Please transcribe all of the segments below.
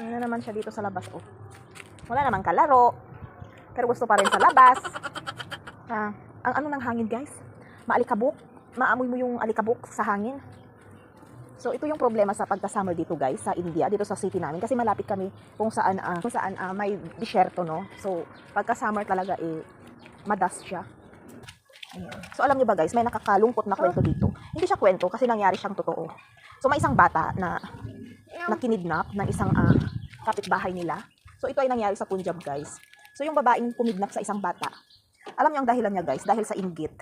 Ano na naman siya dito sa labas, oh. Wala namang kalaro. Pero gusto pa rin sa labas. Ah, ang ano ng hangin, guys? Maalikabok. Maamoy mo yung alikabok sa hangin. So ito yung problema sa pagka-summer dito guys sa India, dito sa city namin kasi malapit kami kung saan ah, kung saan ah, may disyerto no. So pagka-summer talaga eh madas siya. Ayan. So alam niyo ba guys, may nakakalungkot na kwento dito. Hindi siya kwento kasi nangyari siyang totoo. So may isang bata na na kinidnap ng isang ah, kapitbahay nila. So ito ay nangyari sa Punjab guys. So yung babaeng kumidnap sa isang bata. Alam niyo ang dahilan niya guys, dahil sa inggit.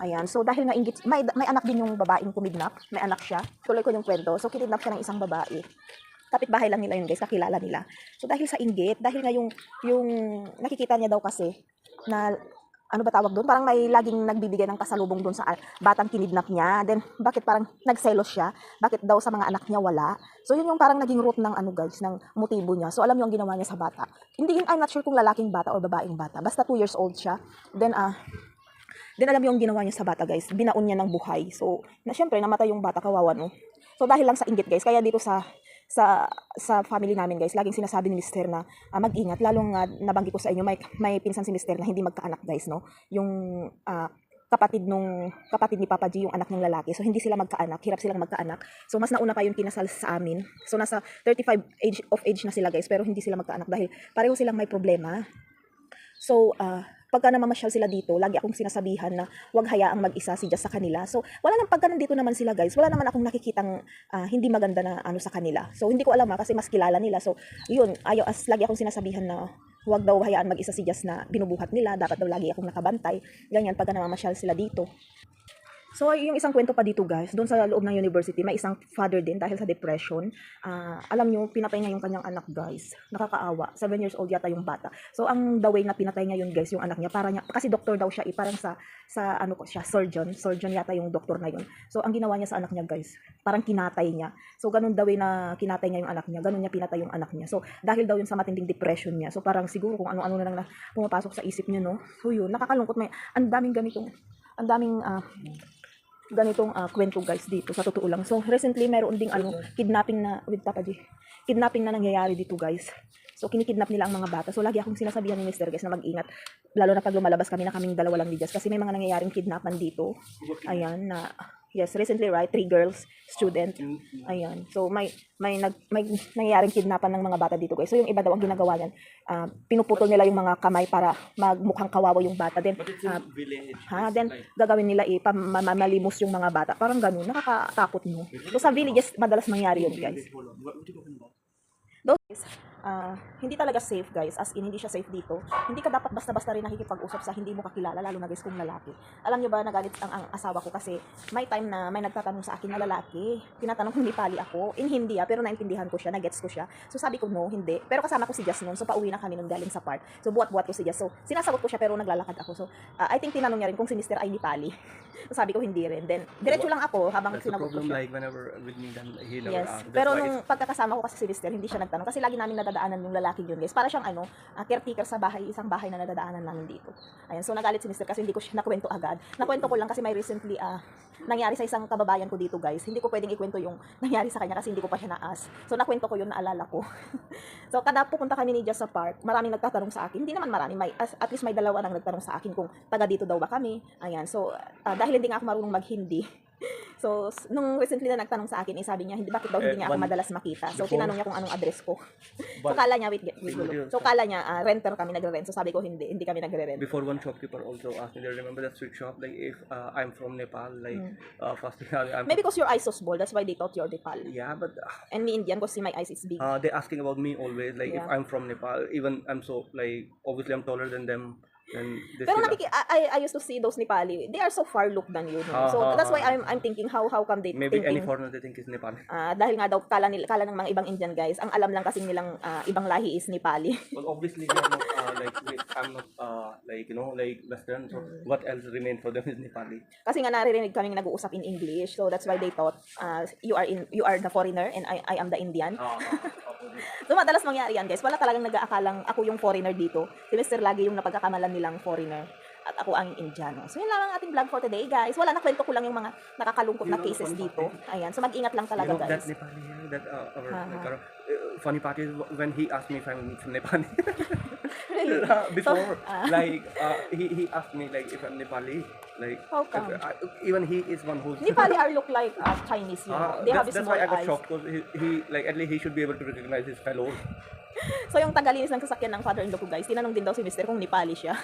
Ayan, so dahil nga inggit, may, may anak din yung babaeng kumidnap, may anak siya. Tuloy ko yung kwento. So kinidnap siya ng isang babae. Kapitbahay lang nila yun guys, kakilala nila. So dahil sa inggit, dahil nga yung, yung nakikita niya daw kasi na ano ba tawag doon? Parang may laging nagbibigay ng pasalubong doon sa batang kinidnap niya. Then, bakit parang nagselos siya? Bakit daw sa mga anak niya wala? So, yun yung parang naging root ng ano guys, ng motibo niya. So, alam niyo ang ginawa niya sa bata. Hindi, I'm not sure kung lalaking bata o babaeng bata. Basta 2 years old siya. Then, ah, Then alam yung ginawa niya sa bata guys, binaon niya ng buhay. So, na syempre namatay yung bata kawawa no. So dahil lang sa inggit guys, kaya dito sa sa sa family namin guys, laging sinasabi ni Mister na ah, mag-ingat lalong nga nabanggit ko sa inyo may may pinsan si Mister na hindi magkaanak guys no. Yung ah, kapatid nung kapatid ni Papa G yung anak ng lalaki. So hindi sila magkaanak, hirap silang magkaanak. So mas nauna pa yung kinasal sa amin. So nasa 35 age of age na sila guys, pero hindi sila magkaanak dahil pareho silang may problema. So, ah, pagka namamasyal sila dito, lagi akong sinasabihan na huwag hayaang mag-isa si Jess sa kanila. So, wala nang pagka nandito naman sila guys, wala naman akong nakikitang ah, hindi maganda na ano sa kanila. So, hindi ko alam ha, kasi mas kilala nila. So, yun, ayaw, as lagi akong sinasabihan na huwag daw hayaan mag-isa si Jess na binubuhat nila. Dapat daw lagi akong nakabantay. Ganyan, pagka namamasyal sila dito. So, yung isang kwento pa dito guys, doon sa loob ng university, may isang father din dahil sa depression. Ah, alam nyo, pinatay niya yung kanyang anak guys. Nakakaawa. 7 years old yata yung bata. So, ang the way na pinatay niya yun guys, yung anak niya, para niya, kasi doktor daw siya, eh, parang sa, sa ano ko siya, surgeon. Surgeon yata yung doktor na yun. So, ang ginawa niya sa anak niya guys, parang kinatay niya. So, ganun the way na kinatay niya yung anak niya, ganun niya pinatay yung anak niya. So, dahil daw yun sa matinding depression niya. So, parang siguro kung ano-ano na lang na pumapasok sa isip niya, no? So, yun, nakakalungkot. May, ang daming ganitong, ang daming, ah, ganitong ah, kwento guys dito sa totoo lang. So recently meron ding ano kidnapping na with Papa G. Kidnapping na nangyayari dito guys. So kinikidnap nila ang mga bata. So lagi akong sinasabihan ni Mr. guys na mag-ingat. Lalo na pag lumalabas kami na kaming dalawa lang ni Jess kasi may mga nangyayaring kidnapan dito. Ayan na Yes, recently right, three girls, student. Ayan. So may may nag may nangyayaring kidnapan ng mga bata dito guys. So yung iba daw ang ginagawa niyan, ah, pinuputol nila yung mga kamay para magmukhang kawawa yung bata. Then ah, village. Ha, then gagawin nila eh, pamamalimos yung mga bata. Parang ganun, nakakatakot no. So sa villages, madalas mangyari yun guys. Those guys, ah, hindi talaga safe guys, as in hindi siya safe dito. Hindi ka dapat basta-basta rin nakikipag-usap sa hindi mo kakilala, lalo na guys kung lalaki. Alam nyo ba, nagalit ang, ang asawa ko kasi may time na may nagtatanong sa akin na lalaki. Tinatanong kung Nepali ako, in Hindi ah, pero naintindihan ko siya, nagets ko siya. So sabi ko no, hindi. Pero kasama ko si Jess noon, so pauwi na kami nung galing sa park. So buhat-buhat ko si Jess. So sinasagot ko siya pero naglalakad ako. So ah, I think tinanong niya rin kung si Mr. ay Nepali. so sabi ko hindi rin. Then diretso lang ako habang That's sinagot ko siya. Like whenever with me, then he never Yes. Pero nung pagkakasama ko kasi si Lister, hindi siya nagtanong. Kasi lagi namin nadadaanan yung lalaki yun, guys. Para siyang ano, ah, caretaker sa bahay, isang bahay na nadadaanan namin dito. Ayan, so nagalit si Lister kasi hindi ko siya nakwento agad. Nakwento ko lang kasi may recently ah, nangyari sa isang kababayan ko dito, guys. Hindi ko pwedeng ikwento yung nangyari sa kanya kasi hindi ko pa siya naas. So nakwento ko yun, naalala ko. so kada pupunta kami ni Jess sa park, maraming nagtatanong sa akin. Hindi naman marami, may, at least may dalawa nang nagtanong sa akin kung taga dito daw ba kami. Ayan, so ah, dahil hindi nga ako marunong mag-hindi, So, nung recently na nagtanong sa akin, eh, sabi niya, hindi, bakit daw hindi Eh, niya ako one- madalas makita. So, before- tinanong niya kung anong address ko. so, kala niya, wait, wait, wait. So, kala niya, ah, renter kami, nagre-rent. So, sabi ko, hindi, hindi kami nagre-rent. Before one shopkeeper also asked me, they remember that street shop, like if uh, I'm from Nepal, like uh, first thing I'm Maybe because your eyes so small, that's why they thought you're Nepal. yeah, but uh, And me Indian, because my eyes is big. uh, they asking about me always, like if Yeah. I'm from Nepal, even I'm so like obviously I'm taller than them, and Pero nakiki I, I, used to see those Nepali, they are so far look than you. No? Ah, so, ah, that's why ah. I'm, I'm thinking, how how come they maybe any thinking, foreigner they think is Nepali. ah, dahil nga daw, kala, nila, kala ng mga ibang Indian guys, ang alam lang kasi nilang ah, ibang lahi is Nepali. Well, obviously they are not uh, like I'm not uh, like you know like Western. So Hmm. what else remain for them is Nepali. Kasi nga naririnig kaming nag-uusap in English, so that's why they thought uh, you are in you are the foreigner and I I am the Indian. Uh, So madalas mangyari yan, guys. Wala talagang nag-aakalang ako yung foreigner dito. Si Mr. lagi yung napagkakamalan nilang foreigner at ako ang Indiano. So yun lang ang ating vlog for today, guys. Wala na kwento ko lang yung mga nakakalungkot na cases dito. Ayan. So mag-ingat lang you talaga, know that guys. Nepali here, that uh, our Uh-huh. like, our, uh, funny part is when he asked me if I'm from Nepal. Really? Before, ah. like uh, he he asked me like if I'm Nepali, like How if come? I, even he is one who's. Nepali are look like uh, Chinese, you know. Ah, They have that's, that's small why I got eyes. shocked because he, he like at least he should be able to recognize his fellows. So yung tagalinis ng sasakyan ng father-in-law ko guys, tinanong din daw si Mr. kung Nepali siya.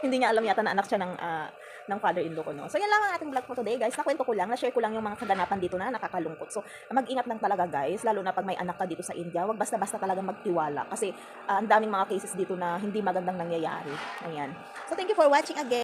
Hindi niya alam yata na anak siya ng ah, ng father-in-law ko, no? So, yan lang ang ating vlog for today, guys. Nakwento ko lang, na-share ko lang yung mga kaganapan dito na nakakalungkot. So, mag-ingat lang talaga, guys, lalo na pag may anak ka dito sa India. Huwag basta-basta talaga magtiwala. Kasi, ah, ang daming mga cases dito na hindi magandang nangyayari. Ayan. So, thank you for watching again.